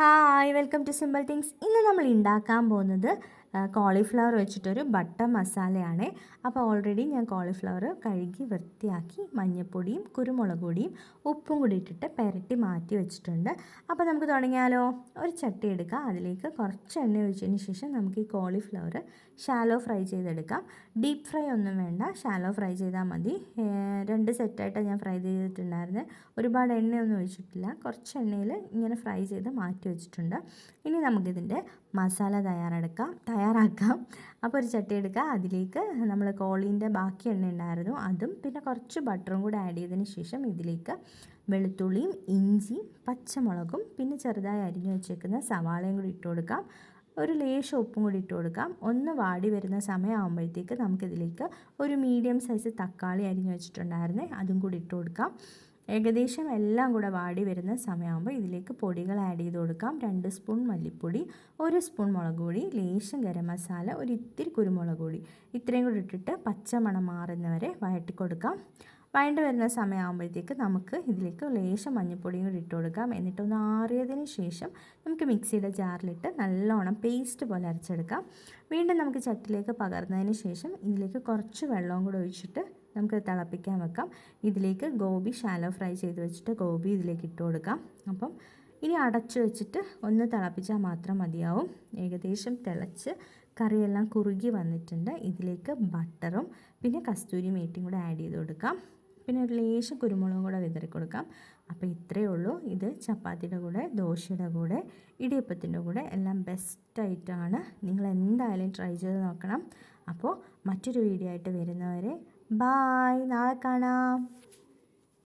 Hi welcome to simple things ഇന്ന് നമ്മൾ ഉണ്ടാക്കാൻ പോകുന്നത് കോളിഫ്ലവർ വെച്ചിട്ടൊരു ബട്ടർ മസാലയാണ് അപ്പോൾ ഓൾറെഡി ഞാൻ കോളിഫ്ലവർ കഴുകി വൃത്തിയാക്കി മഞ്ഞൾപ്പൊടിയും കുരുമുളക് പൊടിയും ഉപ്പും കൂടി ഇട്ടിട്ട് പെരട്ടി മാറ്റി വെച്ചിട്ടുണ്ട്. അപ്പോൾ നമുക്ക് തുടങ്ങിയാലോ? ഒരു ചട്ടി എടുക്കാം. അതിലേക്ക് കുറച്ച് എണ്ണ ഒഴിച്ചതിന് ശേഷം നമുക്ക് ഈ കോളിഫ്ലവർ ഷാലോ ഫ്രൈ ചെയ്തെടുക്കാം. ഡീപ്പ് ഫ്രൈ ഒന്നും വേണ്ട. ഷാലോ ഫ്രൈ ചെയ്താൽ മതി. രണ്ട് സെറ്റായിട്ടാണ് ഞാൻ ഫ്രൈ ചെയ്തിട്ടുണ്ടായിരുന്നത് ഒരുപാട് എണ്ണയൊന്നും ഒഴിച്ചിട്ടില്ല. കുറച്ച് എണ്ണയിൽ ഇങ്ങനെ ഫ്രൈ ചെയ്ത് മാറ്റി വെച്ചിട്ടുണ്ട്. ഇനി നമുക്കിതിന്റെ മസാല തയ്യാറെടുക്കാം. തയ്യാറാക്കാം. അപ്പോൾ ഒരു ചട്ടി എടുക്കുക. അതിലേക്ക് നമ്മൾ കോളീന്റെ ബാക്കി എണ്ണ ഉണ്ടായിരുന്നു. അതും പിന്നെ കുറച്ച് ബട്ടറും കൂടെ ആഡ് ചെയ്തതിന് ശേഷം ഇതിലേക്ക് വെളുത്തുള്ളിയും ഇഞ്ചിയും പച്ചമുളകും പിന്നെ ചെറുതായി അരിഞ്ഞു വെച്ചേക്കുന്ന സവാളയും കൂടി ഇട്ട് കൊടുക്കാം. ഒരു ലേശം ഉപ്പും കൂടി ഇട്ട് കൊടുക്കാം. ഒന്ന് വാടി വരുന്ന സമയമാകുമ്പോഴത്തേക്ക് നമുക്കിതിലേക്ക് ഒരു മീഡിയം സൈസ് തക്കാളി അരിഞ്ഞു വെച്ചിട്ടുണ്ടായിരുന്നേ അതും കൂടി ഇട്ട് കൊടുക്കാം. ഏകദേശം എല്ലാം കൂടെ വാടി വരുന്ന സമയമാകുമ്പോൾ ഇതിലേക്ക് പൊടികൾ ആഡ് ചെയ്ത് കൊടുക്കാം. രണ്ട് സ്പൂൺ മല്ലിപ്പൊടി ഒരു സ്പൂൺ മുളക് പൊടി ലേശം ഗരം മസാല ഒരു ഇത്തിരി കുരുമുളക് പൊടി. ഇത്രയും കൂടി ഇട്ടിട്ട് പച്ചമണം മാറുന്നവരെ വഴട്ടി കൊടുക്കാം. വഴണ്ട് വരുന്ന സമയമാകുമ്പോഴത്തേക്ക് നമുക്ക് ഇതിലേക്ക് ലേശം മഞ്ഞൾപ്പൊടിയും കൂടി ഇട്ട് കൊടുക്കാം. എന്നിട്ടൊന്ന് ആറിയതിന് ശേഷം നമുക്ക് മിക്സിയുടെ ജാറിലിട്ട് നല്ലോണം പേസ്റ്റ് പോലെ അരച്ചെടുക്കാം. വീണ്ടും നമുക്ക് ചട്ടിലേക്ക് പകർന്നതിന് ശേഷം ഇതിലേക്ക് കുറച്ച് വെള്ളവും കൂടെ ഒഴിച്ചിട്ട് നമുക്ക് തിളപ്പിക്കാൻ വെക്കാം. ഇതിലേക്ക് ഗോബി ഷാലോ ഫ്രൈ ചെയ്ത് വെച്ചിട്ട് ഗോബി ഇതിലേക്ക് ഇട്ട് കൊടുക്കാം. അപ്പം ഇനി അടച്ചു വെച്ചിട്ട് ഒന്ന് തിളപ്പിച്ചാൽ മാത്രം മതിയാവും. ഏകദേശം തിളച്ച് കറിയെല്ലാം കുറുകി വന്നിട്ടുണ്ട്. ഇതിലേക്ക് ബട്ടറും പിന്നെ കസ്തൂരി മേറ്റിയും കൂടെ ആഡ് ചെയ്ത് കൊടുക്കാം. പിന്നെ ഒരു ലേശം കുരുമുളകും കൂടെ വിതറി കൊടുക്കാം. അപ്പോൾ ഇത്രയേ ഉള്ളൂ. ഇത് ചപ്പാത്തിയുടെ കൂടെ ദോശയുടെ കൂടെ ഇടിയപ്പത്തിന്റെ കൂടെ എല്ലാം ബെസ്റ്റായിട്ടാണ് നിങ്ങൾ എന്തായാലും ട്രൈ ചെയ്ത് നോക്കണം. അപ്പോൾ മറ്റൊരു വീഡിയോ ആയിട്ട് വരുന്നവരെ ബായ് നാളെ കാണാം.